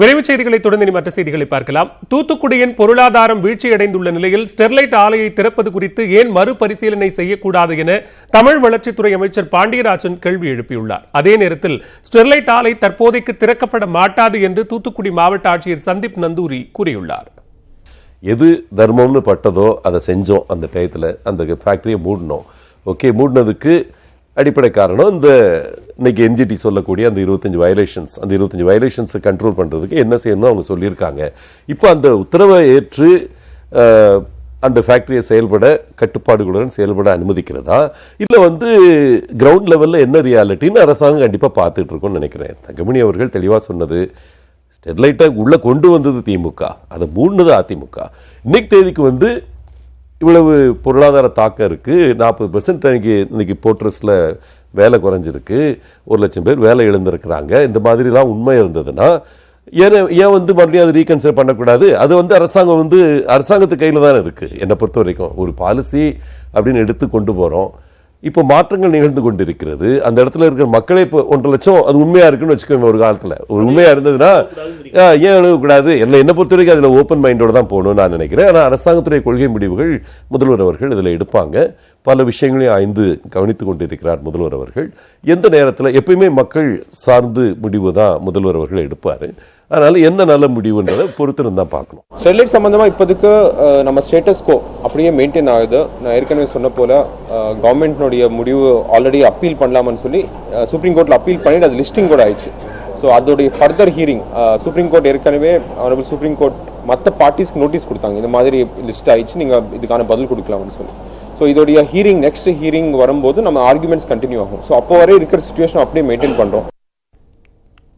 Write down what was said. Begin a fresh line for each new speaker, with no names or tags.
விரைவுச் செய்திகளை தொடர்ந்து இனி மற்ற செய்திகளை பார்க்கலாம். தூத்துக்குடியின் பொருளாதாரம் வீழ்ச்சியடைந்துள்ள நிலையில் ஸ்டெர்லைட் ஆலையை திறப்பது குறித்து ஏன் மறுபரிசீலனை செய்யக்கூடாது என தமிழ் வளர்ச்சித்துறை அமைச்சர் பாண்டியராஜன் கேள்வி எழுப்பியுள்ளார். அதே நேரத்தில் ஸ்டெர்லைட் ஆலை தற்போதைக்கு திறக்கப்பட மாட்டாது என்று தூத்துக்குடி மாவட்ட ஆட்சியர் சந்தீப் நந்தூரி கூறியுள்ளார்.
எது தர்மம்னு பட்டதோ அதை செஞ்சோம் அந்த டயத்தில் அந்த ஃபேக்டரியை மூடினோம் ஓகே மூடினதுக்கு அடிப்படை காரணம் இந்த இன்னைக்கு என்ஜிடி சொல்லக்கூடிய அந்த இருபத்தஞ்சு வயலேஷன்ஸ் அந்த இருபத்தஞ்சு வயலேஷன்ஸை கண்ட்ரோல் பண்ணுறதுக்கு என்ன செய்யணும் அவங்க சொல்லியிருக்காங்க. இப்போ அந்த உத்தரவை ஏற்று அந்த ஃபேக்டரியை செயல்பட கட்டுப்பாடுகளுடன் செயல்பட அனுமதிக்கிறதா? இல்லை வந்து கிரவுண்ட் லெவலில் என்ன ரியாலிட்டின்னு அரசாங்கம் கண்டிப்பாக பார்த்துட்டு இருக்கோம்னு நினைக்கிறேன். தங்கமணி அவர்கள் தெளிவாக சொன்னது ஸ்டெர்லைட்டை உள்ளே கொண்டு வந்தது திமுக அதை மூடினது அதிமுக இன்னைக்கு தேதிக்கு வந்து இவ்வளவு பொருளாதார தாக்கம் இருக்குது நாற்பது பெர்சன்ட் இன்னைக்கு இன்னைக்கு போர்ட்ரஸில் வேலை குறைஞ்சிருக்கு. ஒரு லட்சம் பேர் வேலை இழந்திருக்கிறாங்க. இந்த மாதிரிலாம் உண்மை இருந்ததுன்னா ஏன் ஏன் வந்து மறுபடியும் அதை ரீகன்சிடர் பண்ணக்கூடாது? அது வந்து அரசாங்கம் வந்து அரசாங்கத்து கையில் தானே இருக்குது என்னை பொறுத்த வரைக்கும் ஒரு பாலிசி அப்படின்னு எடுத்து கொண்டு போகிறோம் இப்போ மாற்றங்கள் நிகழ்ந்து கொண்டிருக்கிறது. அந்த இடத்துல இருக்கிற மக்களே இப்போ ஒன்றரை லட்சம் அது உண்மையா இருக்குன்னு வச்சுக்கோங்க ஒரு காலத்துல. ஒரு உண்மையா இருந்ததுன்னா ஏன் எழுதக்கூடாது? என்ன என்ன பொறுத்த வரைக்கும் அதுல ஓப்பன் மைண்டோட தான் போகணும்னு நான் நினைக்கிறேன். ஆனால் அரசாங்கத்துடைய கொள்கை முடிவுகள் முதல்வர் அவர்கள் இதில் எடுப்பாங்க. பல விஷயங்களையும் ஆய்ந்து கவனித்து கொண்டிருக்கிறார் முதல்வர் அவர்கள். எந்த நேரத்தில் எப்பயுமே மக்கள் சார்ந்து முடிவு தான் முதல்வர் அவர்கள் எடுப்பார். அதனால என்ன நல்ல முடிவுன்றதை பொறுத்திருந்து தான் பார்க்கணும்.
ஸ்டெர்லைட் சம்மந்தமாக இப்போதுக்கு நம்ம ஸ்டேட்டஸ்கோ அப்படியே மெயின்டைன் ஆகுது. நான் ஏற்கனவே சொன்ன போல கவர்மெண்ட்னுடைய முடிவு ஆல்ரெடி அப்பீல் பண்ணலாம்னு சொல்லி சுப்ரீம் கோர்ட்டில் அப்பீல் பண்ணிட்டு அது லிஸ்டிங் கூட ஆயிடுச்சு. ஸோ அதோடைய ஃபர்தர் ஹீரிங் சுப்ரீம் கோர்ட் ஏற்கனவே ஆனரபிள் சுப்ரீம் கோர்ட் மற்ற பார்ட்டிஸ்க்கு நோட்டீஸ் கொடுத்தாங்க. இந்த மாதிரி லிஸ்ட் ஆயிடுச்சு. நீங்கள் இதுக்கான பதில் கொடுக்கலாம்னு சொல்லி. ஸோ இதோடைய ஹீரிங் நெக்ஸ்ட் ஹீரிங் வரும்போது நம்ம ஆர்குமெண்ட்ஸ் கண்டினியூ ஆகும். ஸோ அப்போ வரை இருக்கிற சுச்சுவேஷன் அப்படியே மெயின்டைன் பண்ணுறோம்